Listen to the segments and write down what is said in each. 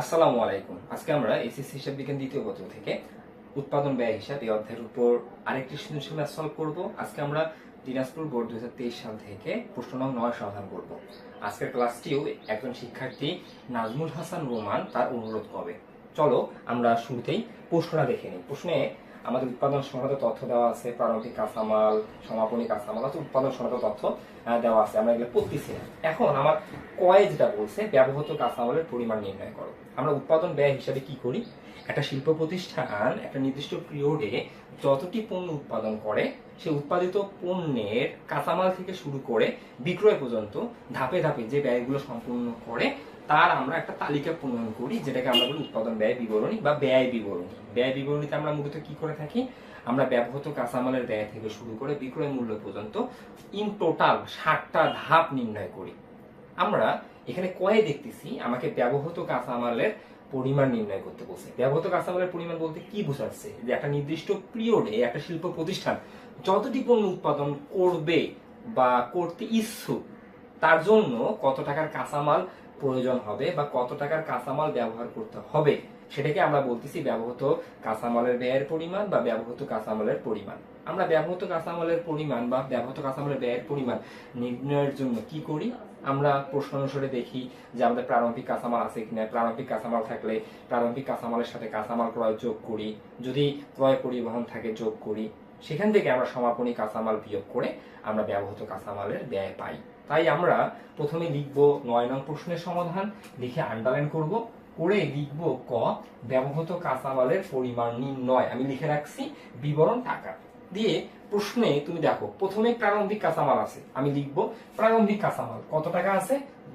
আসসালামু আলাইকুম। আজকে আমরা এসএসসি হিসাব বিজ্ঞান দ্বিতীয় পত্র থেকে উৎপাদন ব্যয় হিসাব এই অধ্যায়ের উপর আরেকটি সৃজনশীল সলভ করব। আজকে আমরা দিনাজপুর বোর্ড দুই হাজার তেইশ সাল থেকে প্রশ্ন নং নয় সমাধান করব। আজকের ক্লাসটিও একজন শিক্ষার্থী নাজমুল হাসান রোমান তার অনুরোধ করবে। চলো আমরা শুরুতেই প্রশ্নটা দেখে নিই। প্রশ্নে আমাদের উৎপাদন সংক্রান্ত তথ্য দেওয়া আছে প্রারম্ভিক কাঁচামাল, সমাপনী কাঁচামাল আছে উৎপাদন সংক্রান্ত তথ্য দেওয়া আছে। আমরা এগুলো পড়তেছি এখন আমার কয় যেটা বলছে, ব্যবহৃত কাঁচামালের পরিমাণ নির্ণয় করো। আমরা উৎপাদন ব্যয় হিসাবে কি করি? একটা শিল্প প্রতিষ্ঠান একটা নির্দিষ্ট পিরিয়ডে যতটি পণ্য উৎপাদন করে, সে উৎপাদিত পণ্যের কাঁচামাল থেকে শুরু করে বিক্রয় পর্যন্ত ধাপে ধাপে যে ব্যয়গুলো সম্পূর্ণ করে, তার আমরা একটা তালিকা প্রণয়ন করি, যেটাকে আমরা বলি উৎপাদন ব্যয় বিবরণী বা ব্যয় বিবরণী। ব্যয় বিবরণীতে আমরা মূলত কি করে থাকি? আমরা ব্যবহৃত কাঁচামালের ব্যয় থেকে শুরু করে বিক্রয় মূল্য পর্যন্ত ইন টোটাল ষাটটা ধাপ নির্ণয় করি। আমরা এখানে কয়ে দেখতেছি, আমাকে ব্যবহৃত কাঁচামালের পরিমাণ নির্ণয় করতে বলছে। ব্যবহৃত কাঁচামালের পরিমাণ বলতে কি বোঝাচ্ছে? যে একটা নির্দিষ্ট পিরিয়ডে একটা শিল্প প্রতিষ্ঠান যতটি পণ্য উৎপাদন করবে বা করতে ইচ্ছুক, তার জন্য কত টাকার কাঁচামাল প্রয়োজন হবে বা কত টাকার কাঁচামাল ব্যবহার করতে হবে। সেটাকে আমরা বলতেছি ব্যবহৃত কাঁচামালের ব্যয়ের পরিমাণ বা ব্যবহৃত কাঁচামালের পরিমাণ। আমরা ব্যবহৃত কাঁচামালের পরিমাণ বা ব্যবহৃত কাঁচামালের ব্যয়ের পরিমাণ নির্ণয়ের জন্য কি করি? আমরা প্রশ্ন অনুসারে দেখি যে আমাদের প্রারম্ভিক কাঁচামাল আছে কিনা। প্রারম্ভিক কাঁচামাল থাকলে প্রারম্ভিক কাঁচামালের সাথে কাঁচামাল ক্রয় যোগ করি। যদি ক্রয় পরিবহন থাকে যোগ করি। সেখান থেকে আমরা সমাপনী কাঁচামাল বিয়োগ করে আমরা ব্যবহৃত কাঁচামালের ব্যয় পাই। তাই আমরা প্রথমে লিখব নয় নং প্রশ্নের সমাধান, লিখে আন্ডারলাইন করব। করে লিখব ক, ব্যবহৃত কাঁচামালের পরিমাণ নির্ণয়। আমি লিখে রাখছি বিবরণ টাকা। দিয়ে প্রশ্নে তুমি দেখো, প্রথমে প্রারম্ভিক কাঁচামাল আছে, আমি লিখব প্রারম্ভিক কাঁচামাল। কত টাকা আছে?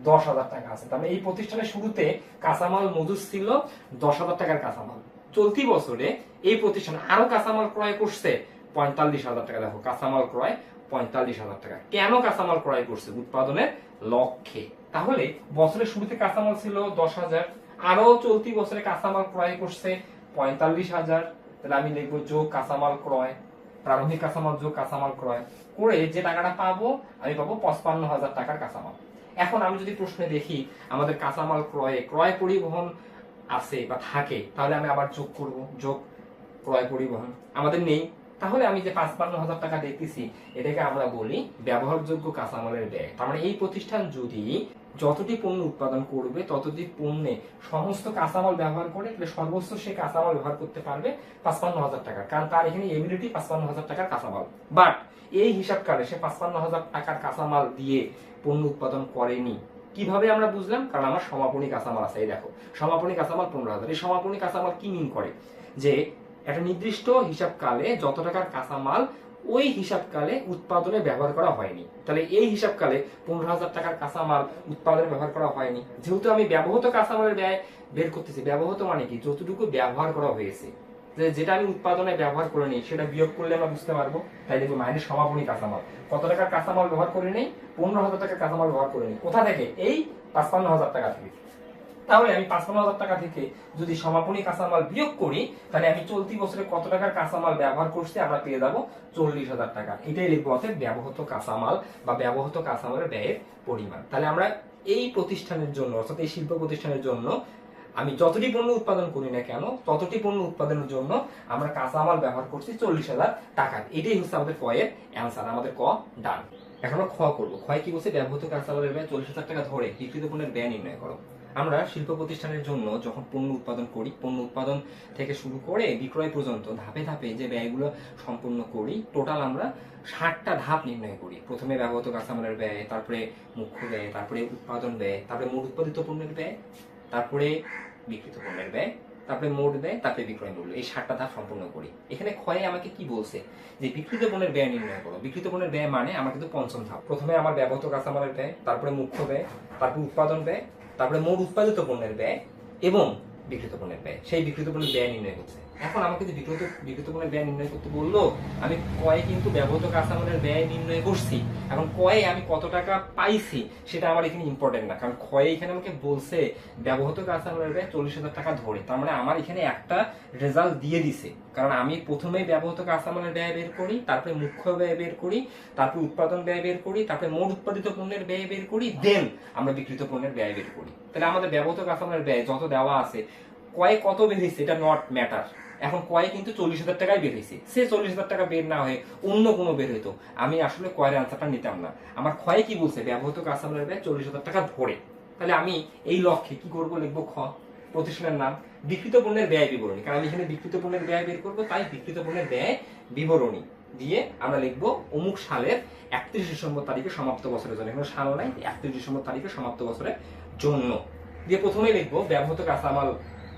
দশ হাজার টাকা আছে। তার মানে এই প্রতিষ্ঠানের শুরুতে কাঁচামাল মজুদ ছিল দশ হাজার টাকার কাঁচামাল। চলতি বছরে এই প্রতিষ্ঠান আরও কাঁচামাল ক্রয় করছে পঁয়তাল্লিশ হাজার টাকা। দেখো, কাঁচামাল ক্রয় পঁয়তাল্লিশ হাজার টাকা। কেন কাঁচামাল ক্রয় করছে? উৎপাদনের লক্ষ্যে। তাহলে বছরের শুরুতে কাঁচামাল ছিল দশ হাজার আরও চলতি বছরে কাঁচামাল ক্রয় করছে পঁয়তাল্লিশ হাজার। তাহলে আমি লিখব যোগ কাঁচামাল ক্রয়, প্রারম্ভিক কাঁচামাল যোগ কাঁচামাল ক্রয় করে যে টাকাটা পাবো, আমি পাবো পঁচপান্ন হাজার টাকার কাঁচামাল। এখন আমি যদি প্রশ্নে দেখি আমাদের কাঁচামাল ক্রয়ে, ক্রয় পরিবহন আছে বা থাকে, তাহলে আমি আবার যোগ করব, যোগ ক্রয় পরিবহন। আমাদের নেই। তাহলে আমি যে পাঁচপান্ন হাজার টাকা দেখতেছি, এটাকে আমরা বলি ব্যবহারযোগ্য কাঁচামালের ব্যয়। তার মানে এই প্রতিষ্ঠান যদি যতটি পণ্য উৎপাদন করবে, ততটি পণ্যে সমস্ত কাঁচামাল ব্যবহার করে তাহলে সর্বোচ্চ সে কাঁচামাল ব্যবহার করতে পারবে পাঁচপান্ন হাজার টাকা কারণ তার এখানে এবিলিটি পাঁচপান্ন হাজার টাকার কাঁচামাল। বাট এই হিসাবকালে সে পাঁচপান্ন হাজার টাকার কাঁচামাল দিয়ে পণ্য উৎপাদন করেনি। কীভাবে আমরা বুঝলাম? কারণ আমার সমাপনী কাঁচামাল আছে, এই দেখো। সমাপনী কাঁচামাল পনেরো হাজার। এই সমাপনী কাঁচামাল কি মিন করে? যে একটা নির্দিষ্ট হিসাবকালে যত টাকার কাঁচামাল ওই হিসাবকালে উৎপাদনে ব্যবহার করা হয়নি। তাহলে এই হিসাবকালে পনেরো হাজার টাকার কাঁচামাল উৎপাদনে ব্যবহার করা হয়নি। যেহেতু আমি ব্যবহৃত কাঁচামালের ব্যয় বের করতেছি, ব্যবহৃত মানে কি? যতটুকু ব্যবহার করা হয়েছে। যেটা আমি উৎপাদনে ব্যবহার করে নিই, সেটা বিয়োগ করলে আমরা বুঝতে পারব। তাই দেখব মাইনের সমাপনী কাঁচামাল। কত টাকার কাঁচামাল ব্যবহার করে নেই? পনেরো হাজার টাকার কাঁচামাল ব্যবহার করে নেই। কোথা থেকে? এই পাঁচপান্ন হাজার টাকা থেকে। তাহলে আমি পাঁচপান্ন হাজার টাকা থেকে যদি সমাপনী কাঁচামাল বিয়োগ করি, তাহলে আমি চলতি বছরে কত টাকার কাঁচামাল ব্যবহার করছি আমরা পেয়ে যাব চল্লিশ হাজার টাকা। এটাই লিখব অর্থাৎ ব্যবহৃত কাঁচামাল বা ব্যবহৃত কাঁচামালের ব্যয়ের পরিমাণ। তাহলে আমরা এই প্রতিষ্ঠানের জন্য, অর্থাৎ এই শিল্প প্রতিষ্ঠানের জন্য আমি যতটি পণ্য উৎপাদন করি না কেন, ততটি পণ্য উৎপাদনের জন্য আমরা কাঁচামাল ব্যবহার করছি চল্লিশ হাজার টাকা। এটাই হচ্ছে আমাদের ক এর অ্যান্সার, আমাদের ক ডান। এখন আমরা খ করব। ক্ষয় কি বলছে? ব্যবহৃত কাঁচামালের ব্যয় চল্লিশ হাজার টাকা ধরে, বিক্রিত পণ্যের ব্যয় নির্ণয় করো। আমরা শিল্প প্রতিষ্ঠানের জন্য যখন পণ্য উৎপাদন করি, পণ্য উৎপাদন থেকে শুরু করে বিক্রয় পর্যন্ত ধাপে ধাপে যে ব্যয়গুলো সম্পূর্ণ করি টোটাল আমরা ষাটটা ধাপ নির্ণয় করি। প্রথমে ব্যবহৃত কাঁচামালের ব্যয়, তারপরে মুখ্য ব্যয়, তারপরে উৎপাদন ব্যয়, তারপরে মোট উৎপাদিত পণ্যের ব্যয়, তারপরে বিক্রিত পণ্যের ব্যয়, তারপরে মোট ব্যয়, তারপরে বিক্রয় মূল্য। এই ষাটটা ধাপ সম্পূর্ণ করি। এখানে ক্ষয়ে আমাকে কি বলছে? যে বিক্রিত পণ্যের ব্যয় নির্ণয় করো। বিক্রিত পণ্যের ব্যয় মানে আমার কিন্তু পঞ্চম ধাপ। প্রথমে আমার ব্যবহৃত কাঁচামালের ব্যয়, তারপরে মুখ্য ব্যয়, তারপরে উৎপাদন ব্যয় তারপরে মোট উৎপাদিত পণ্যের ব্যয় এবং বিক্রিত পণ্যের ব্যয়। সেই বিক্রিত পণ্যের ব্যয় নির্ণয় করছে এখন আমাকে যে বিক্রিত বিক্রিত পণ্যের ব্যয় নির্ণয় করতে বলল, আমি কয়ে কিন্তু ব্যবহৃত কাঁচামালের ব্যয় নির্ণয় করছি। এখন কয়ে আমি কত টাকা পাইছি, সেটা আমার এখানে ইম্পর্টেন্ট না। কারণ ক্ষয়ে এখানে আমাকে বলছে, ব্যবহৃত কাঁচামালের ব্যয় চল্লিশ হাজার টাকা ধরে। তার মানে আমার এখানে একটা রেজাল্ট দিয়ে দিছে। কারণ আমি প্রথমেই ব্যবহৃত কাঁচামালের ব্যয় বের করি, তারপরে মুখ্য ব্যয় বের করি, তারপরে উৎপাদন ব্যয় বের করি, তারপরে মোট উৎপাদিত পণ্যের ব্যয় বের করি দেন আমরা বিক্রিত পণ্যের ব্যয় বের করি। তাহলে আমাদের ব্যবহৃত কাঁচামালের ব্যয় যত দেওয়া আছে কয়ে কত হয়েছে এটা নট ম্যাটার এখন কয়ে কিন্তু চল্লিশ হাজার টাকায় বের হয়েছে সে চল্লিশ হাজার টাকা বের না হয়ে অন্য কোনো বের হইতো। আমি আসলে কয়ের আনসারটা নিতাম না। আমার ক্ষয়ে কি বলছে? ব্যবহৃত কাঁচামালের ব্যয় চল্লিশ হাজার টাকা ধরে। তাহলে আমি এই লক্ষ্যে কি করব? লিখব খ। প্রতিষ্ঠানের নাম। বিকৃত পণ্যের ব্যয় বিবরণী। কারণ আমি এখানে বিকৃত পণ্যের ব্যয় বের করব, তাই বিকৃত পণ্যের ব্যয় বিবরণী দিয়ে আমরা লিখব অমুক সালের একত্রিশ ডিসেম্বর তারিখে সমাপ্ত বছরের জন্য। এখানে সাল নাই, একত্রিশ ডিসেম্বর তারিখে সমাপ্ত বছরের জন্য। দিয়ে প্রথমে লিখব ব্যবহৃত কাঁচামাল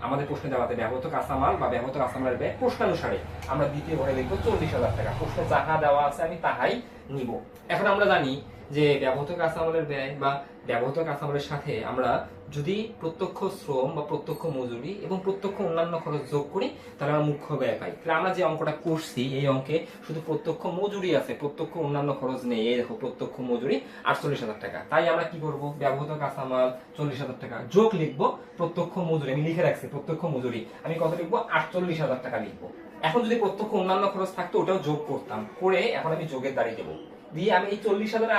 আমাদের প্রশ্নে দেওয়াতে ব্যবহৃত কাঁচামাল বা ব্যবহৃত কাঁচামালের ব্যয় প্রশ্নানুসারে আমরা দ্বিতীয় ঘরে দেখব চল্লিশ হাজার টাকা। প্রশ্নে যাহা দেওয়া আছে আমি তাহাই নিব। এখন আমরা জানি যে ব্যবহৃত কাঁচামালের ব্যয় বা ব্যবহৃত কাঁচামালের সাথে আমরা যদি প্রত্যক্ষ শ্রম বা প্রত্যক্ষ মজুরি এবং প্রত্যক্ষ অন্যান্য খরচ যোগ করি, তাহলে আমরা মুখ্য ব্যয় পাই। তাহলে আমরা যে অঙ্কটা করছি, এই অঙ্কে শুধু প্রত্যক্ষ মজুরি আছে, প্রত্যক্ষ অন্যান্য খরচ নেই। এই দেখো, প্রত্যক্ষ মজুরি আটচল্লিশ হাজার টাকা। তাই আমরা কি করব? ব্যবহৃত কাঁচামাল চল্লিশ হাজার টাকা। যোগ লিখব, প্রত্যক্ষ মজুরি, আমি লিখে রাখছি, প্রত্যক্ষ মজুরি। আমি কত লিখব? আটচল্লিশ হাজার টাকা লিখব। এখন যদি প্রত্যক্ষ অন্যান্য খরচ থাকতো, ওটাও যোগ করতাম। করে এখন আমি যোগের দাঁড়িয়ে দেবো। দিয়ে আমি এই চল্লিশ হাজার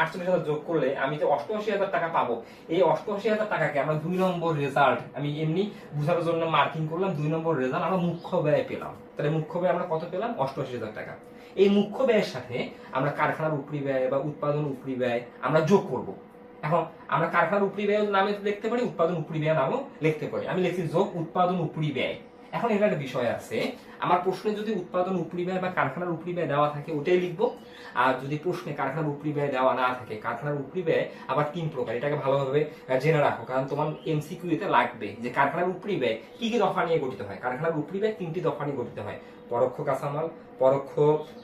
আটচল্লিশ হাজার যোগ করলে আমি যে অষ্টআশি হাজার টাকা পাবো। এই অষ্টআশি হাজার টাকাকে আমরা দুই নম্বর রেজাল্ট আমি এমনি বুঝানোর জন্য মার্কিং করলাম, দুই নম্বর রেজাল্ট আমরা মুখ্য ব্যয় পেলাম। তাহলে মুখ্য ব্যয় আমরা কত পেলাম? অষ্টআশি হাজার টাকা। এই মুখ্য ব্যয়ের সাথে আমরা কারখানার উপরি ব্যয় বা উৎপাদন উপরি ব্যয় আমরা যোগ করব। এখন আমরা কারখানার উপরি ব্যয় নামে লিখতে পারি, উৎপাদন উপরি ব্যয় নামও লিখতে পারি। আমি লিখছি যোগ, উৎপাদন উপরি ব্যয়। এখন এটা একটা বিষয় আছে, আমার প্রশ্নে যদি উৎপাদন উপরি ব্যয় বা কারখানার উপরি ব্যয় দেওয়া থাকে, ওটাই লিখব। আর যদি প্রশ্নে কারখানার উপরি ব্যয় দেওয়া না থাকে, কারখানার উপরি ব্যয় আবার তিন প্রকার। এটাকে ভালোভাবে জেনে রাখো, কারণ তোমার এমসিকিউ এতে লাগবে যে কারখানার উপরি ব্যয় কি কি দফা নিয়ে গঠিত হয়। কারখানার উপরি ব্যয় তিনটি দফা নিয়ে গঠিত হয়। পরোক্ষ কাঁচামাল, পরোক্ষ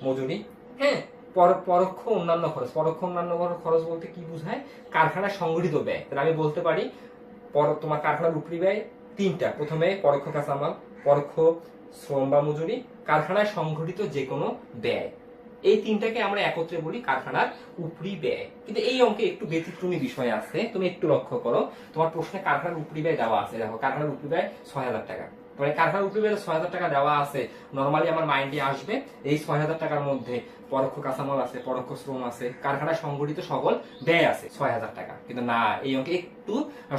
মজুরি হ্যাঁ পর- পরোক্ষ অন্যান্য খরচ। পরোক্ষ অন্যান্য খরচ বলতে কি বোঝায়? কারখানার সংগঠিত ব্যয়। তাহলে আমি বলতে পারি, পর, তোমার কারখানার উপরি ব্যয় তিনটা। প্রথমে পরোক্ষ কাঁচামাল, পরোক্ষ শ্রম বা মজুরি, কারখানায় সংঘটিত যে কোনো ব্যয়। এই তিনটাকে আমরা একত্রে বলি কারখানার উপরি ব্যয়। কিন্তু এই অঙ্কে একটু ব্যতিক্রমী বিষয় আছে, তুমি একটু লক্ষ্য করো। তোমার প্রশ্নে কারখানার উপরি ব্যয় দেওয়া আছে। দেখো, কারখানার উপরি ব্যয় ছয় হাজার টাকা। মানে কারখানার উপরি ব্যয় ছয় হাজার টাকা দেওয়া আছে নর্মালি আমার মাইন্ডে আসবে, এই ছয় হাজার টাকার মধ্যে পরোক্ষ কাঁচামাল আছে, পরোক্ষ শ্রম আছে কারখানায় সংগঠিত সকল ব্যয় আছে ছয় হাজার টাকা। কিন্তু না, এই অঙ্কে একটু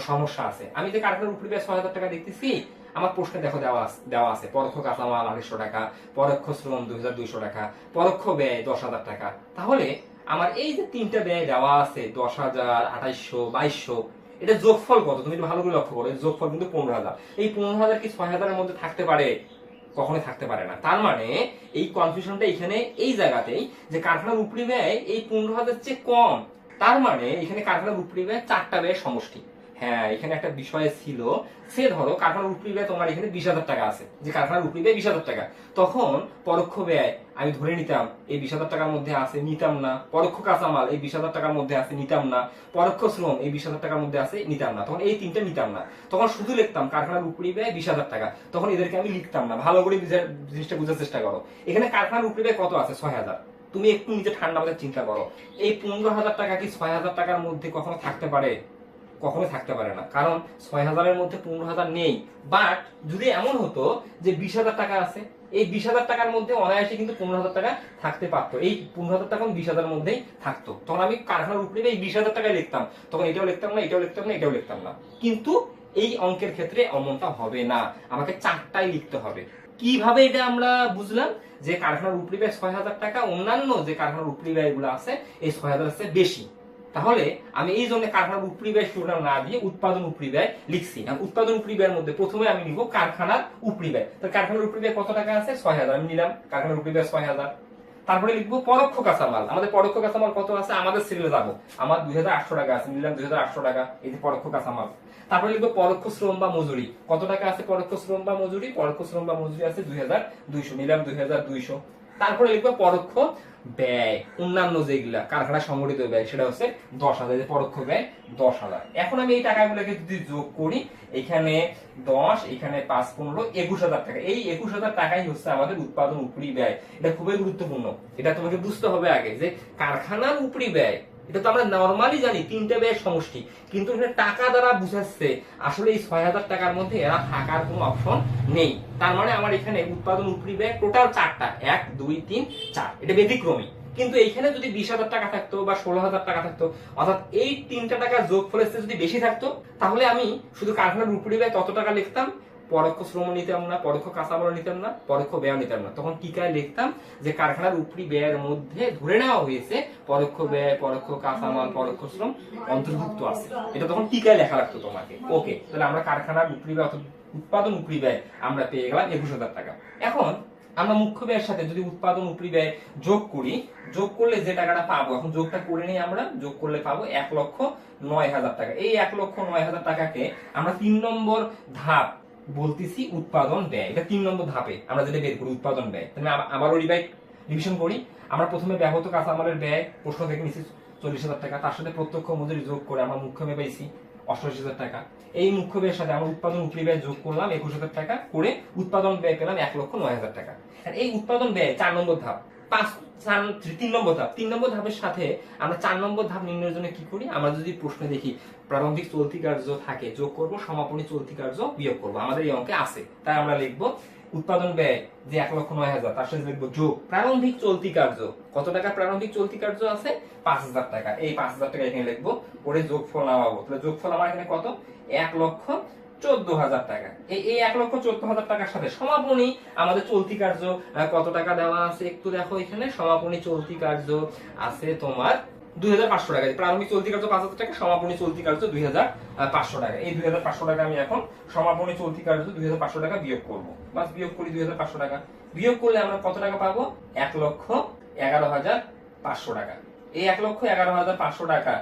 সমস্যা আছে। আমি যে কারখানার উপরি ব্যয় ছয় হাজার টাকা দেখতেছি আমার প্রশ্নে দেখো দেওয়া দেওয়া আছে। পরোক্ষ কাঁচামাল আড়াইশো টাকা, পরোক্ষ শ্রম দুই হাজার দুইশো টাকা, পরোক্ষ ব্যয় দশ হাজার টাকা। তাহলে আমার এই যে তিনটা ব্যয় দেওয়া আছে, দশ হাজার আঠাইশো বাইশশো, এটা যোগফল কত? তুমি ভালো করে লক্ষ্য করো যোগফল কিন্তু পনেরো হাজার। এই পনেরো হাজার কি ছয় হাজারের মধ্যে থাকতে পারে? কখনোই থাকতে পারে না। তার মানে এই কনফিউশনটা এখানে এই জায়গাতেই যে কারখানার উপরি ব্যয় এই পনেরো হাজার চেয়ে কম। তার মানে এখানে কারখানার উপরি ব্যয় চারটা ব্যয় সমষ্টি। হ্যাঁ এখানে একটা বিষয় ছিল সে ধরো কারখানার উপরি তোমার এখানে বিশ হাজার টাকা আছে। যে কারখানার উপরি বিশ টাকা। তখন পরোক্ষ ব্যয় আমি ধরে নিতাম, এই বিশ টাকার মধ্যে আছে, নিতাম না। পরোক্ষ কাঁচামাল, এই বিশ টাকার মধ্যে আছে, নিতাম না। পরোক্ষ শ্রম, এই বিশ টাকার মধ্যে আছে, নিতাম না। তখন এই তিনটা নিতাম না। তখন শুধু লিখতাম, কারখানার উপরি ব্যয় বিশ হাজার টাকা। তখন এদেরকে আমি লিখতাম না। ভালো করে জিনিসটা বোঝার চেষ্টা করো। এখানে কারখানার উপরি ব্যয় কত আছে? ছয় হাজার। তুমি একটু নিজে ঠান্ডা মাথায় চিন্তা করো। এই পনেরো হাজার টাকা কি ছয় হাজার টাকার মধ্যে কখনো থাকতে পারে? কখনো থাকতে পারে না। কারণ ছয় হাজারের মধ্যে পনেরো হাজার নেই। বাট যদি এমন হতো যে বিশ হাজার টাকা আছে, এই বিশ হাজার টাকার মধ্যে অনায়াসে কিন্তু পনেরো হাজার টাকা থাকতে পারতো। এই পনেরো হাজার টাকা বিশ হাজারের মধ্যেই থাকতো। তখন আমি কারখানার উপরে এই বিশ হাজার টাকায় লিখতাম। তখন এটাও লিখতাম না, এটাও লিখতাম না, এটাও লিখতাম না। কিন্তু এই অঙ্কের ক্ষেত্রে অমনটা হবে না। আমাকে চারটাই লিখতে হবে। কীভাবে এটা আমরা বুঝলাম? যে কারখানার উপরি ব্যয় ছয় হাজার টাকা, অন্যান্য যে কারখানার উপরি ব্যয়গুলো আছে, এই ছয় হাজার বেশি। তাহলে আমি এই জন্য কারখানার উপরি ব্যয় শিরোনাম না দিয়ে উৎপাদন উপরি ব্যয় লিখছি উৎপাদন উপরি ব্যয়ের মধ্যে প্রথমে আমি নিব কারখানার উপরি ব্যয় তো কারখানার উপরি ব্যয় কত টাকা আছে? ছয় হাজার। আমি নিলাম কারখানার উপরি ব্যয় ছয় হাজার। তারপরে লিখব পরোক্ষ কাঁচামাল। আমাদের পরোক্ষ কাঁচামাল কত আছে? আমাদের সিরিয়ালে যাব। আমার দুই হাজার আটশো টাকা আছে। নিলাম দুই হাজার আটশো টাকা। এই যে পরোক্ষ কাঁচামাল। তারপরে লিখব পরোক্ষ শ্রম বা মজুরি। কত টাকা আছে পরোক্ষ শ্রম বা মজুরি? পরোক্ষ শ্রম বা মজুরি আছে দুই হাজার দুইশো। নিলাম দুই হাজার দুইশো। তারপরে লিখবে পরোক্ষ ব্যয়। অন্যান্য যেগুলা, কারখানা সংগঠিত ব্যয়, সেটা হচ্ছে দশ হাজার। পরোক্ষ ব্যয়, দশ হাজার। এখন আমি এই টাকাগুলোকে যদি যোগ করি, এখানে দশ, এখানে পাঁচ, পনেরো, একুশ হাজার টাকা। এই একুশ হাজার টাকাই হচ্ছে আমাদের উৎপাদন উপরি ব্যয়। এটা খুবই গুরুত্বপূর্ণ। এটা তোমাকে বুঝতে হবে আগে যে কারখানার উপরি ব্যয় এটা তো আমরা নর্মালি জানি, তিনটা ব্যয়ের সমষ্টি। কিন্তু এখানে টাকা দ্বারা বুঝাচ্ছে, আসলে এই ছয় হাজার টাকার মধ্যে এরা থাকার কোনো অপশন নেই। তার মানে আমার এখানে উৎপাদন উপরি ব্যয় টোটাল চারটা, এক, দুই, তিন, চার। এটা ব্যতিক্রমী। কিন্তু এইখানে যদি বিশ হাজার টাকা থাকতো বা ষোলো হাজার টাকা থাকতো, অর্থাৎ এই তিনটা টাকার যোগ চেয়ে যদি বেশি থাকতো, তাহলে আমি শুধু কারখানার উপরি ব্যয় তত টাকা লিখতাম পরোক্ষ শ্রম নিতাম না, পরোক্ষ কাঁচামাল নিতাম না, পরোক্ষ ব্যয় নিতাম না। তখন টিকায় লিখতাম? যে কারখানার উপরি ব্যয়ের মধ্যে ধরে নেওয়া হয়েছে, পরোক্ষ ব্যয়, পরোক্ষ কাঁচামাল, পরোক্ষ শ্রম অন্তর্ভুক্ত আছে। এটা তখন টিকায় লেখা লাগতো তোমাকে? ওকে, তাহলে আমরা কারখানার উপরি ব্যয় উৎপাদন উপরি ব্যয় আমরা পেয়ে গেলাম একুশ হাজার টাকা। এখন আমরা মুখ্য ব্যয়ের সাথে যদি উৎপাদন উপরি ব্যয় যোগ করি, যোগ করলে যে টাকাটা পাবো, এখন যোগটা করে নিই আমরা, যোগ করলে পাবো এক লক্ষ নয় হাজার টাকা। এই এক লক্ষ নয় হাজার টাকাকে আমরা তিন নম্বর ধাপ বলতেছি উৎপাদন ব্যয়। এটা তিন নম্বর ধাপে আমরা যেটা বের করি, উৎপাদন ব্যয়। তাহলে আবার- আবারও রিভাইড রিভিশন করি। আমরা প্রথমে ব্যাহত কাঁচামালের ব্যয় প্রশ্ন থেকে নিচ্ছি চল্লিশ হাজার টাকা। তার সাথে প্রত্যক্ষ মজুরি যোগ করে আমরা মুখ্য ব্যয় পাইছি অষ্টআশি হাজার টাকা। এই মুখ্য ব্যয়ের সাথে আমরা উৎপাদন উপরি ব্যয় যোগ করলাম একুশ হাজার টাকা করে উৎপাদন ব্যয় পেলাম এক লক্ষ নয় হাজার টাকা। আর এই উৎপাদন ব্যয় চার নম্বর ধাপ। পাঁচ চার তিন নম্বর ধাপ। তিন নম্বর ধাপের সাথে আমরা চার নম্বর ধাপ নির্ণয়ের জন্য কি করি? আমরা যদি প্রশ্নে দেখি, প্রারম্ভিক চলতি কার্য থাকে, যোগ করব, সমাপনী চলতি কার্য বিয়োগ করব। আমাদের এই অঙ্কে আছে। তাই আমরা লিখব, উৎপাদন ব্যয় যে এক লক্ষ নয় হাজার, তার সাথে লিখব যোগ। প্রারম্ভিক চলতি কার্য, কত টাকা প্রারম্ভিক চলতি কার্য আছে? পাঁচ হাজার টাকা। এই পাঁচ হাজার টাকা এখানে লিখব করে যোগফল নামাবো। তাহলে যোগফল আমার এখানে কত? এক লক্ষ চোদ্দ হাজার টাকা এই এক লক্ষ চোদ্দ হাজার টাকার সাথে সমাপনী। আমাদের চলতি কার্য কত টাকা দেওয়া আছে একটু দেখো এখানে? সমাপনী চলতি কার্য আছে তোমার দুই হাজার পাঁচশো টাকা। প্রারম্ভিক চলতি কার্য পাঁচ হাজার টাকা, সমাপনী চলতি কার্য দুই হাজার পাঁচশো টাকা। এই দুই হাজার পাঁচশো টাকা আমি এখন সমাপনী চলতি কার্য দুই হাজার পাঁচশো টাকা বিয়োগ করব। বাস বিয়োগ করি দুই হাজার পাঁচশো টাকা। বিয়োগ করলে আমরা কত টাকা পাবো? এক লক্ষ এগারো হাজার পাঁচশো টাকা। এই এক লক্ষ এগারো হাজার পাঁচশো টাকা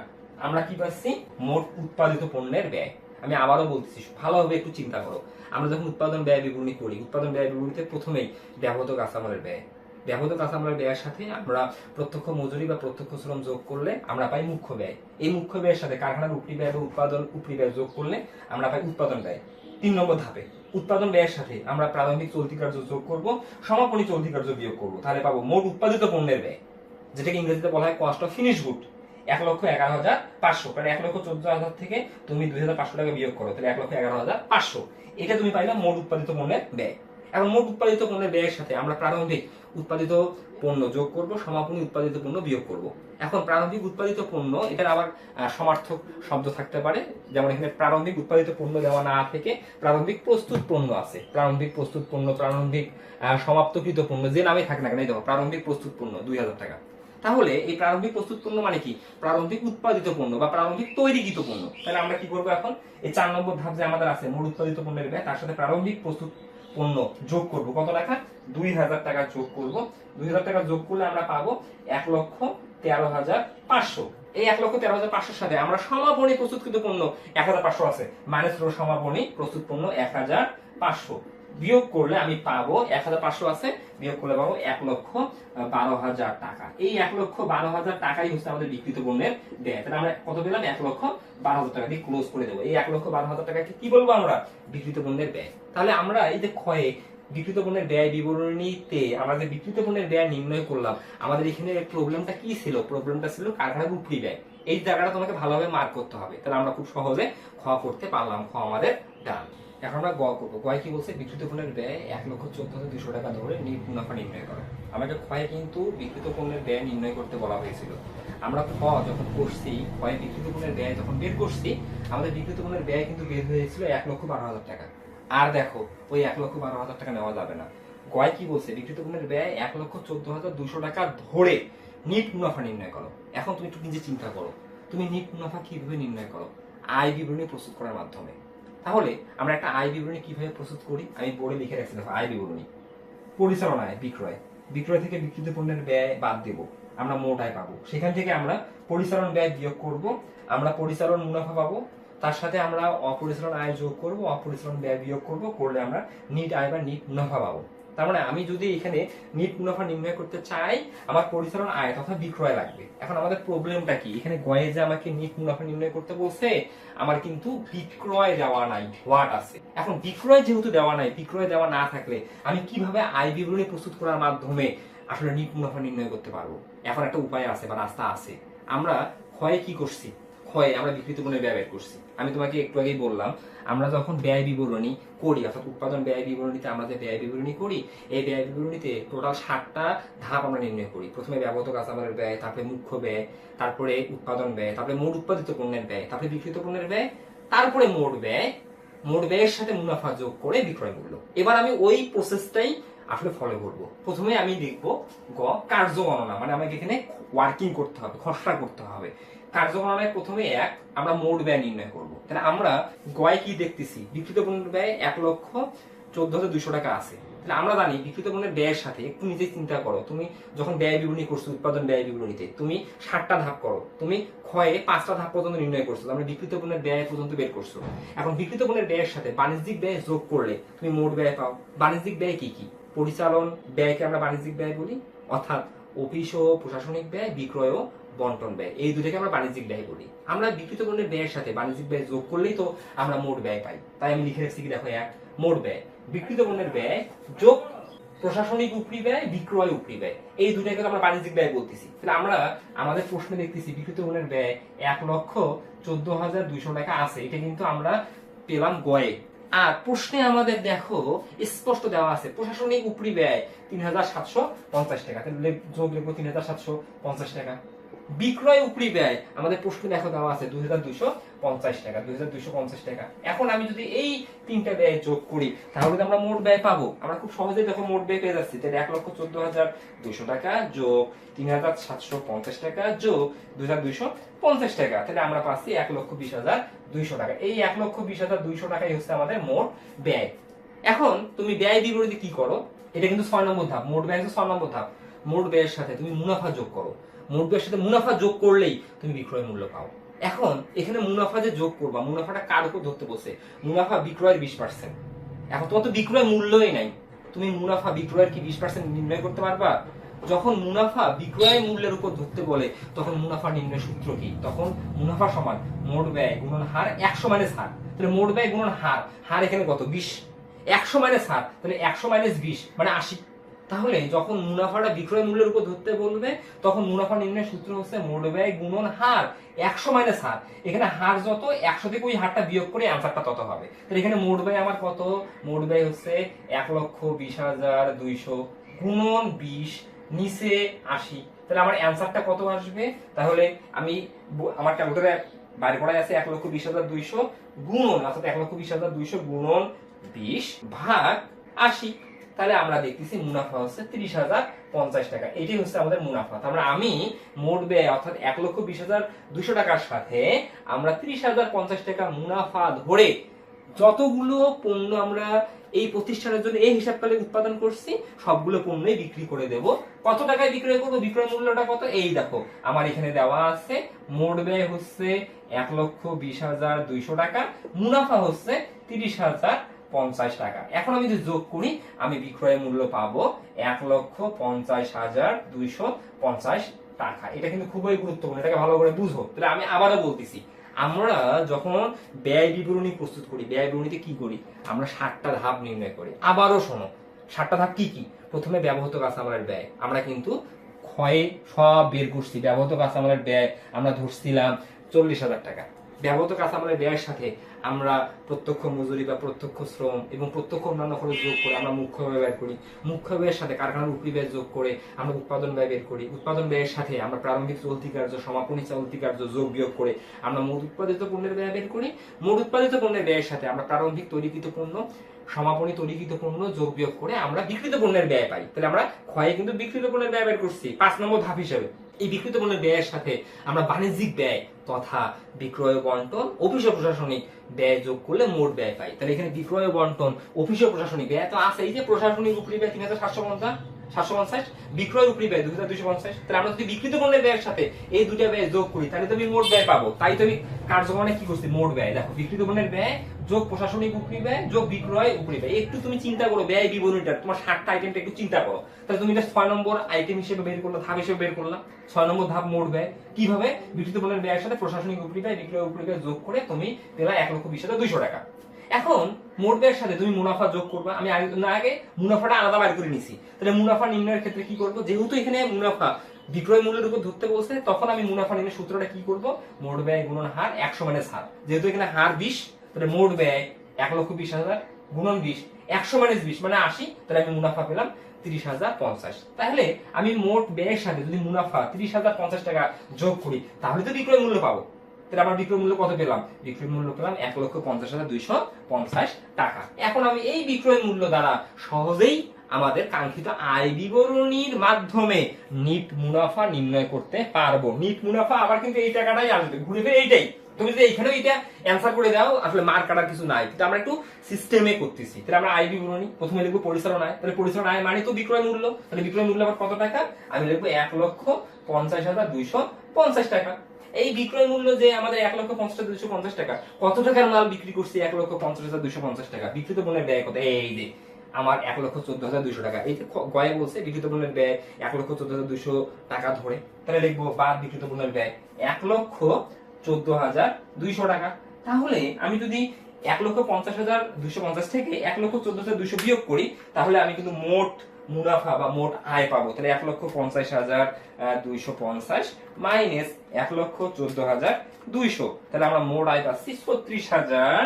আমরা কি পাচ্ছি? মোট উৎপাদিত পণ্যের ব্যয়। আমি আবারও বলতেছি, ভালোভাবে একটু চিন্তা করো। আমরা যখন উৎপাদন ব্যয় বিবরণী করি, উৎপাদন ব্যয় বিবরণীতে প্রথমেই ব্যাহত কাঁচামালের ব্যয়। ব্যাহত কাঁচামালের ব্যয়ের সাথে আমরা প্রত্যক্ষ মজুরি বা প্রত্যক্ষ শ্রম যোগ করলে আমরা পাই মুখ্য ব্যয়। এই মুখ্য ব্যয়ের সাথে কারখানার উপরি ব্যয় বা উৎপাদন উপরি ব্যয় যোগ করলে আমরা পাই উৎপাদন ব্যয়। তিন নম্বর ধাপে, উৎপাদন ব্যয়ের সাথে আমরা প্রারম্ভিক চলতি কার্য যোগ করব, সমাপনী চলতি কার্য বিয়োগ করব। তাহলে পাবো মোট উৎপাদিত পণ্যের ব্যয়, যেটাকে ইংরেজিতে বলা হয় কস্ট অফ ফিনিশ গুড এক লক্ষ এগারো হাজার পাঁচশো। কারণ এক লক্ষ চোদ্দ হাজার থেকে তুমি দুই হাজার পাঁচশো টাকা বিয়োগ করো, তাহলে এক লক্ষ এগারো হাজার পাঁচশো। এটা তুমি পাইলে মোট উৎপাদিত পণ্যের ব্যয়। এখন মোট উৎপাদিত পণ্যের ব্যয়ের সাথে আমরা প্রারম্ভিক উৎপাদিত পণ্য যোগ করব, সমাপনী উৎপাদিত পণ্য বিয়োগ করব। এখন প্রারম্ভিক উৎপাদিত পণ্য, এটার আবার সমার্থক শব্দ থাকতে পারে। যেমন এখানে প্রারম্ভিক উৎপাদিত পণ্য দেওয়া না থেকে প্রারম্ভিক প্রস্তুত পণ্য আছে। প্রারম্ভিক প্রস্তুত পণ্য, প্রারম্ভিক সমাপ্তকৃত পণ্য যে নামে থাকে না কেন, এই দেখো, প্রারম্ভিক প্রস্তুত পণ্য, দুই হাজার টাকা। তাহলে এই প্রারম্ভিক প্রস্তুত পণ্য মানে কি? প্রারম্ভিক উৎপাদিত পণ্য বা প্রারম্ভিক তৈরিকৃত পণ্য। তাহলে আমরা কি করব এখন? এই চার নম্বর ধাপ যে আমাদের আছে, মূল উৎপাদিত পণ্যের ব্যয় তার সাথে প্রারম্ভিক প্রস্তুত পণ্য যোগ করব। কত টাকা দুই হাজার টাকা যোগ করব। দুই হাজার টাকা যোগ করলে আমরা পাবো এক লক্ষ তেরো হাজার পাঁচশো। এই এক লক্ষ তেরো হাজার পাঁচশোর সাথে আমরা সমাপনী প্রস্তুতকৃত পণ্য এক হাজার পাঁচশো আছে। মাইনাস সমাপনী প্রস্তুত পণ্য এক হাজার পাঁচশো। বিয়োগ করলে আমি পাবো এক হাজার পাঁচশো আছে, বিয়োগ করলে পাবো এক লক্ষ বারো হাজার টাকা। এই এক লক্ষ, বারো হাজার টাকাই হচ্ছে আমাদের বিকৃত পণ্যের ব্যয় তাহলে আমরা কত পেলাম? এক লক্ষ, বারো হাজার টাকা দিয়ে ক্লোজ করে দেবো। এই এক লক্ষ, বারো হাজার টাকাকে কি বলব আমরা? বিকৃত পণ্যের ব্যয়। তাহলে আমরা এই যে ক্ষয়ে বিকৃত পণ্যের ব্যয় বিবরণীতে আমরা যে বিকৃত পণ্যের ব্যয় নির্ণয় করলাম, আমাদের এখানে প্রবলেমটা কি ছিল? প্রবলেমটা ছিল কারখানার উপরি ব্যয়। এই জায়গাটা তোমাকে ভালোভাবে মার্ক করতে হবে। তাহলে আমরা খুব সহজে খ করতে পারলাম খ আমাদের ডান। এখন আমরা গ করব। গয় কি বলছে? বিকৃত পণ্যের ব্যয় এক লক্ষ চোদ্দ হাজার দুশো টাকা ধরে মুনাফা নির্ণয় করো। আমাদের ক্ষয়ে কিন্তু বিকৃত পণ্যের ব্যয় নির্ণয় করতে বলা হয়েছিল। আমরা খ যখন করছি, ক্ষয়ে বিকৃত পণ্যের ব্যয় যখন বের করছি, আমাদের বিকৃত পণ্যের ব্যয় কিন্তু বের হয়েছিল এক লক্ষ বারো হাজার টাকা। আর দেখো, ওই এক লক্ষ বারো হাজার টাকা নেওয়া যাবে না। গয় কি বলছে? বিকৃত পণ্যের ব্যয় এক লক্ষ চোদ্দ হাজার দুশো টাকা ধরে নিট মুনাফা নির্ণয় করো। এখন তুমি একটু নিজে চিন্তা করো। তুমি নিট মুনাফা কীভাবে নির্ণয় করো? আয় বিবরণী প্রস্তুত করার মাধ্যমে। তাহলে আমরা একটা আয় বিবরণী কীভাবে প্রস্তুত করি? আমি বোর্ডে লিখে রাখছি দেখো আয় বিবরণী। পরিচালনায়, বিক্রয়। বিক্রয় থেকে বিক্রিত পণ্যের ব্যয় বাদ দেব। আমরা মোট আয় পাবো। সেখান থেকে আমরা পরিচালন ব্যয় বিয়োগ করব। আমরা পরিচালন মুনাফা পাবো। তার সাথে আমরা অপরিচালন আয় যোগ করব, অপরিচালন ব্যয় বিয়োগ করব। করলে আমরা নিট আয় বা নিট মুনাফা পাবো। তার মানে আমি যদি এখানে নিট মুনাফা নির্ণয় করতে চাই, আমার পরিচালন আয় তথা বিক্রয় লাগবে। এখন আমাদের প্রবলেমটা কি? এখানে গয়ে যে আমাকে নিট মুনাফা নির্ণয় করতে বলছে, আমার কিন্তু বিক্রয় দেওয়া নাই হোয়াট আছে? এখন বিক্রয় যেহেতু দেওয়া নাই, বিক্রয় দেওয়া না থাকলে আমি কীভাবে আয় বিবরণী প্রস্তুত করার মাধ্যমে আসলে নিট মুনাফা নির্ণয় করতে পারব? এখন একটা উপায় আছে বা রাস্তা আছে। আমরা ক্ষয়ে কি করছি? ক্ষয়ে আমরা বিকৃত পণ্যের ব্যয় বের করছি। আমি তোমাকে একটু আগেই বললাম, আমরা যখন ব্যয় বিবরণী করি, অর্থাৎ উৎপাদন ব্যয় বিবরণীতে আমরা যে ব্যয় বিবরণী করি, এই ব্যয় বিবরণীতে টোটাল ষাটটা ধাপ আমরা নির্ণয় করি। প্রথমে ব্যবহৃত কাঁচামালের ব্যয়, তারপরে মুখ্য ব্যয়, তারপরে উৎপাদন ব্যয়, তারপরে মোট উৎপাদিত পণ্যের ব্যয়, তারপরে বিকৃত পণ্যের ব্যয়, তারপরে মোট ব্যয়, মোট ব্যয়ের সাথে মুনাফা যোগ করে বিক্রয় মূল্য। এবার আমি ওই প্রসেসটাই আসলে ফলো করব। প্রথমে আমি লিখব গ কার্য গণনা মানে আমাকে এখানে ওয়ার্কিং করতে হবে, খসড়া করতে হবে। কার্য গণনায় প্রথমে এক, আমরা মোট ব্যয় নির্ণয় করব। তাহলে আমরা গয় কি দেখতেছি? বিকৃত পণ্যের ব্যয় এক লক্ষ চোদ্দ হাজার দুইশো টাকা আছে। তাহলে আমরা জানি বিকৃত পণ্যের ব্যয়ের সাথে, একটু নিজে চিন্তা করো, তুমি যখন ব্যয় বিবরণী করছ, উৎপাদন ব্যয় বিবরণীতে, তুমি ধাপ করো, তুমি ক্ষয়ে পাঁচটা ধাপ পর্যন্ত নির্ণয় করছ আমরা বিকৃত পণ্যের ব্যয় পর্যন্ত বের করছ। এখন বিকৃত পণ্যের ব্যয়ের সাথে বাণিজ্যিক ব্যয় যোগ করলে তুমি মোট ব্যয় পাও। বাণিজ্যিক ব্যয় কি কি? পরিচালন ব্যয়কে আমরা বাণিজ্যিক ব্যয় বলি, অর্থাৎ অফিস ও প্রশাসনিক ব্যয়, বিক্রয় ও বন্টন ব্যয়। এই দুটাকে আমরা বাণিজ্যিক ব্যয় বলি। আমরা বিকৃত পণ্যের ব্যয়ের সাথে বাণিজ্যিক ব্যয় যোগ করলেই তো আমরা মোট ব্যয় পাই। তাই আমি লিখে রাখছি কি দেখো এক, মোট ব্যয়। বিকৃত পণ্যের ব্যয় যোগ প্রশাসনিক উপরি ব্যয়, বিক্রয় উপরি ব্যয়। এই দুটাকে আমরা বাণিজ্যিক ব্যয় বলতেছি। তাহলে আমরা আমাদের প্রশ্নে দেখতেছি বিকৃত পণ্যের ব্যয় এক লক্ষ চোদ্দ হাজার দুইশো টাকা আছে। এটা কিন্তু আমরা পেলাম গয়ে। আর প্রশ্নে আমাদের দেখো স্পষ্ট দেওয়া আছে, প্রশাসনিক উপরি ব্যয় তিন হাজার সাতশো পঞ্চাশ টাকা। যোগ লিখব তিন হাজার সাতশো পঞ্চাশ টাকা। বিক্রয় উপরি ব্যয়, আমাদের প্রশ্নে দেখো দেওয়া আছে দুই হাজার দুইশো পঞ্চাশ টাকা, দুই হাজার দুইশো পঞ্চাশ টাকা। এখন আমি যদি এই তিনটা ব্যয় যোগ করি, তাহলে আমরা মোট ব্যয় পাবো। আমরা খুব সহজেই দেখো মোট ব্যয় পেয়ে যাচ্ছি। তাহলে এক লক্ষ চোদ্দ হাজার দুইশো টাকা যোগ তিন হাজার সাতশো পঞ্চাশ টাকা যোগ দুই হাজার দুইশো পঞ্চাশ টাকা। তাহলে আমরা পাচ্ছি এক লক্ষ বিশ হাজার দুইশো টাকা। এই এক লক্ষ বিশ হাজার দুইশো টাকাই হচ্ছে আমাদের মোট ব্যয়। এখন তুমি ব্যয় বিবরণীতে কি করো? এটা কিন্তু ছয় নম্বর ধাপ। মোট ব্যয় হচ্ছে ছয় নম্বর ধাপ। মোট ব্যয়ের সাথে তুমি মুনাফা যোগ করো। ব্যয়ের সাথে মুনাফা যোগ করলেই তুমি বিক্রয় মূল্য পাও। এখন এখানে মুনাফা যে যোগ করবা, মুনাফাটা কার উপর ধরতে বসে মুনাফা বিক্রয়ের বিশ পার্সেন্ট এখন তোমার তো বিক্রয় মূল্যই নাই। তুমি মুনাফা বিক্রয়ের কি বিশ পার্সেন্ট নির্ণয় করতে পারবা? যখন মুনাফা বিক্রয় মূল্যের উপর ধরতে বলে, তখন মুনাফা নির্ণয় সূত্র কি? তখন মুনাফা সমান মোট ব্যয় গুণন হার একশো মাইনাস হার। তাহলে মোট ব্যয় গুণন হার হার এখানে কত? বিশ। একশো মাইনাস হার, তাহলে একশো মাইনাস বিশ মানে আশি। তাহলে যখন মুনাফাটা বিক্রয় মূল্যের উপর ধরতে বলবে, তখন মুনাফা নির্ণয়ের সূত্র হচ্ছে মোট ব্যয় গুণন হার, একশো মাইনাস হার। এখানে হার যত, একশো থেকে ওই হারটা বিয়োগ করে অ্যান্সারটা তত হবে। তাহলে এখানে মোট ব্যয় আমার কত? মোট ব্যয় হচ্ছে এক লক্ষ বিশ হাজার দুইশো গুণন বিশ নিচে আশি। তাহলে আমার অ্যান্সারটা কত আসবে? তাহলে আমি আমার ক্যালকুলেটারে বাইরে করাই আছে এক লক্ষ বিশ হাজার দুইশো গুণন, অর্থাৎ এক লক্ষ বিশ হাজার দুইশো গুণন বিশ ভাগ আশি। তাহলে আমরা দেখতেছি মুনাফা হচ্ছে তিরিশ হাজার পঞ্চাশ টাকা। এটাই হচ্ছে আমাদের মুনাফা। তার মানে আমি মোট ব্যয় অর্থাৎ এক লক্ষ বিশ হাজার দুশো টাকার সাথে আমরা তিরিশ হাজার পঞ্চাশ টাকা মুনাফা ধরে যতগুলো পণ্য আমরা এই প্রতিষ্ঠানের জন্য এই হিসাবকালে উৎপাদন করছি, সবগুলো পণ্যই বিক্রি করে দেব। কত টাকায় বিক্রয় করব? বিক্রয় মূল্যটা কত? এই দেখো, আমার এখানে দেওয়া আছে মোট ব্যয় হচ্ছে এক লক্ষ বিশ হাজার দুইশো টাকা, মুনাফা হচ্ছে তিরিশ হাজার পঞ্চাশ টাকা। এখন আমি যদি যোগ করি, আমি বিক্রয় মূল্য পাবো এক লক্ষ পঞ্চাশ হাজার দুইশো পঞ্চাশ টাকা। এটা কিন্তু খুবই গুরুত্বপূর্ণ, এটাকে ভালো করে বুঝো। তাহলে আমি আবারও বলতেছি, আমরা যখন ব্যয় বিবরণী প্রস্তুত করি, ব্যয় বিবরণীতে কি করি? আমরা ষাটটা ধাপ নির্ণয় করি। আবারও শোনো, ষাটটা ধাপ কি কি? প্রথমে ব্যবহৃত কাঁচামালের ব্যয়। আমরা কিন্তু ক্ষয়ে সব বের করছি। ব্যবহৃত কাঁচামালের ব্যয় আমরা ধরছিলাম চল্লিশ হাজার টাকা। ব্যবহৃত কাঁচামালের ব্যয়ের সাথে। আমরা প্রত্যক্ষ মজুরি বা প্রত্যক্ষ শ্রম এবং প্রত্যক্ষ অন্যান্য খরচ যোগ করে আমরা মুখ্য ব্যয় বের করি। মুখ্য ব্যয়ের সাথে কারখানার উপরি ব্যয় যোগ করে আমরা উৎপাদন ব্যয় বের করি। উৎপাদন ব্যয়ের সাথে আমরা প্রারম্ভিক চলতি কার্য, সমাপনী চলতি কার্য যোগ বিয়োগ করে আমরা মোট উৎপাদিত পণ্যের ব্যয় বের করি। মোট উৎপাদিত পণ্যের ব্যয়ের সাথে আমরা প্রারম্ভিক তৈরিকৃত পণ্য সমাপনী তৈরিকৃত পণ্য যোগ বিয়োগ করে আমরা বিকৃত পণ্যের ব্যয় পাই। তাহলে আমরা ক্ষয়ে কিন্তু বিকৃত পণ্যের ব্যয় বের করছি। পাঁচ নম্বর ধাপ হিসেবে। এই বিকৃত পণ্যের ব্যয়ের সাথে আমরা বাণিজ্যিক ব্যয় তথা বিক্রয় বন্টন অফিস প্রশাসনিক ব্যয় যোগ করলে মোট ব্যয় পাই। তাহলে এখানে বিক্রয় বন্টন অফিস প্রশাসনিক ব্যয় তো আছে এই যে প্রশাসনিক উপরি ব্যয় তিন হাজার সাতশো পঞ্চাশ সাতশো পঞ্চাশ, বিক্রয় উপরি ব্যয় দুই হাজার দুইশো পঞ্চাশ। তাহলে আমরা যদি বিকৃত পণ্যের ব্যয়ের সাথে এই দুটা ব্যয় যোগ করি, তাহলে তুমি মোট ব্যয় পাবো। তাই তুমি কার্যক্রমে কি করছি? মোট ব্যয়। দেখো, বিকৃত পণ্যের ব্যয় যোগ প্রশাসনিক উপরি ব্যয় যোগ বিক্রয় উপরি ব্যয় একটু তুমি চিন্তা করো, ব্যয় বিবরণীটা, তোমার ষাটটা আইটেমটা একটু চিন্তা করো। তাহলে তুমি এটা ছয় নম্বর আইটেম হিসেবে বের করল, ধাপ হিসেবে বের করলাম ছয় নম্বর ধাপ মোট ব্যয়। কীভাবে? বিকৃত পণ্যের ব্যয়ের সাথে প্রশাসনিক উপরি ব্যয় বিক্রয় উপরি ব্যয় যোগ করে তুমি পেলা এক লক্ষ বিশ হাজার দুইশো টাকা। এখন মোট ব্যয়ের সাথে তুমি মুনাফা যোগ করবে। আমি না, আগে মুনাফাটা আলাদা বাইর করে নিছি। তাহলে মুনাফা নির্ণয়ের ক্ষেত্রে কি করব? যেহেতু এখানে মুনাফা বিক্রয় মূল্যের উপর ধরতে বলছে, তখন আমি মুনাফা নির্ণয় সূত্রটা কি করব? মোট ব্যয় গুণন হার একশো মাইনাস হার। যেহেতু এখানে হার বিশ তাহলে মোট ব্যয় এক লক্ষ বিশ হাজার গুণন বিশ, একশো মাইনাস বিশ মানে আশি, তাহলে আমি মুনাফা পেলাম তিরিশ হাজার পঞ্চাশ। তাহলে আমি মোট ব্যয়ের সাথে যদি মুনাফা তিরিশ হাজার পঞ্চাশ টাকা যোগ করি, তাহলে তো বিক্রয় মূল্য পাবো। তাহলে আমার বিক্রয় মূল্য কত পেলাম? বিক্রয় মূল্য পেলাম এক লক্ষ পঞ্চাশ হাজার দুইশো পঞ্চাশ টাকা। এখন আমি এই বিক্রয় মূল্য দ্বারা সহজেই আমাদের কাঙ্ক্ষিত আয় বিবরণীর মাধ্যমে নিট মুনাফা নির্ণয় করতে পারব। নিট মুনাফা আবার কিন্তু এই টাকাটাই আসবে। ঘুরে ফিরে এইটাই। তুমি যদি এইখানেও এটা অ্যান্সার করে দাও, আসলে মার কাটার কিছু নাই। কিন্তু আমরা একটু সিস্টেমে করতেছি। তাহলে আমরা আয় বিবরণী প্রথমে লিখব পরিচালন আয়। তাহলে পরিচালন আয় মানে তো বিক্রয় মূল্য। তাহলে বিক্রয় মূল্য আবার কত টাকা? আমি লিখব এক লক্ষ পঞ্চাশ হাজার দুইশো পঞ্চাশ টাকা। এই বিক্রয় মূল্য যে আমাদের এক লক্ষ পঞ্চাশ দুইশো পঞ্চাশ টাকা, কত টাকার মাল বিক্রি করছি এক লক্ষ পঞ্চাশ হাজার দুইশো পঞ্চাশ টাকা? বিক্রিত পণ্যের ব্যয় কত? এই যে আমার এক লক্ষ চোদ্দ হাজার দুইশো টাকা। এই যে গয়ে বলছে বিক্রিত পণ্যের ব্যয় এক লক্ষ চোদ্দ হাজার দুইশো টাকা ধরে। তাহলে লিখব, বাদ বিক্রিত পণ্যের ব্যয় এক লক্ষ চোদ্দ হাজার দুইশো টাকা। তাহলে আমি যদি এক লক্ষ পঞ্চাশ হাজার দুইশো পঞ্চাশ থেকে এক লক্ষ চোদ্দ হাজার দুইশো বিয়োগ করি, তাহলে আমি কিন্তু মোট মুনাফা বা মোট আয় পাবো। তাহলে এক লক্ষ পঞ্চাশ হাজার দুইশো পঞ্চাশ মাইনাস এক লক্ষ চোদ্দ হাজার দুইশো। তাহলে আমরা মোট আয় পাচ্ছি ছত্রিশ হাজার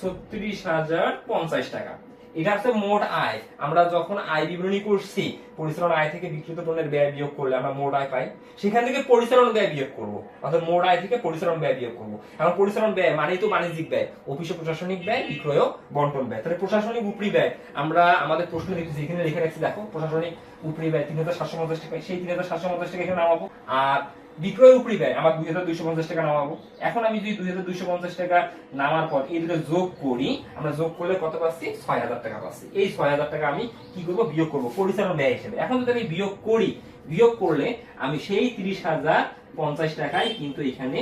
ছত্রিশ হাজার পঞ্চাশ টাকা। এটা হচ্ছে মোট আয়। আমরা যখন আয় বিবরণী করছি, পরিচালন আয় থেকে বিক্রিত পণ্যের ব্যয় বিয়োগ করলে আমরা মোট আয় পাই। সেখান থেকে পরিচালন ব্যয় বিয়োগ করব। অর্থাৎ মোট আয় থেকে পরিচালন ব্যয় বিয়োগ করব। এখন পরিচালন ব্যয় মানেই তো বাণিজ্যিক ব্যয়। অফিস প্রশাসনিক ব্যয়, বিক্রয়, বন্টন ব্যয়। তাহলে প্রশাসনিক উপরি ব্যয়। আমরা আমাদের প্রশ্ন লিখেছি এখানে লিখে রাখছি, দেখো, প্রশাসনিক উপরি ব্যয় তিন হাজার সাতশো পঞ্চাশ টাকা, সেই তিন হাজার সাতশো পঞ্চাশ টাকা এখানে নামাবো। আর বিক্রয় উপরি ব্যয়, আমার দুই হাজার দুইশো পঞ্চাশ টাকা নামাবো। এখন আমি যদি দুই হাজার দুইশো পঞ্চাশ টাকা নামার পর এই দুটো যোগ করি, আমরা যোগ করলে কত পাচ্ছি? ছয় হাজার টাকা পাচ্ছি। এই ছয় হাজার টাকা আমি কি করব? বিয়োগ করব, পরিচালন ব্যয় হিসেবে। এখন যদি আমি বিয়োগ করি, বিয়োগ করলে আমি সেই তিরিশ হাজার পঞ্চাশ টাকায় কিন্তু এখানে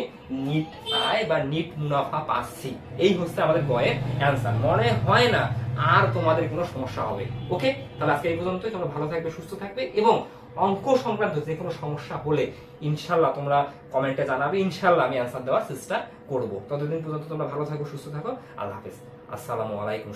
নিট আয় বা নিট মুনাফা পাচ্ছি। এই হচ্ছে আমাদের বয়ের অ্যান্সার মনে হয় না আর তোমাদের কোনো সমস্যা হবে। ওকে তাহলে আজকে এই পর্যন্তই। তোমরা ভালো থাকবে, সুস্থ থাকবে এবং অঙ্ক সংক্রান্ত যে কোনো সমস্যা হলে ইনশাল্লাহ তোমরা কমেন্টে জানাবে। ইনশাল্লাহ আমি অ্যান্সার দেওয়ার চেষ্টা করব। ততদিন পর্যন্ত তোমরা ভালো থাকো, সুস্থ থাকো। আল্লাহ হাফেজ। আসসালামু আলাইকুম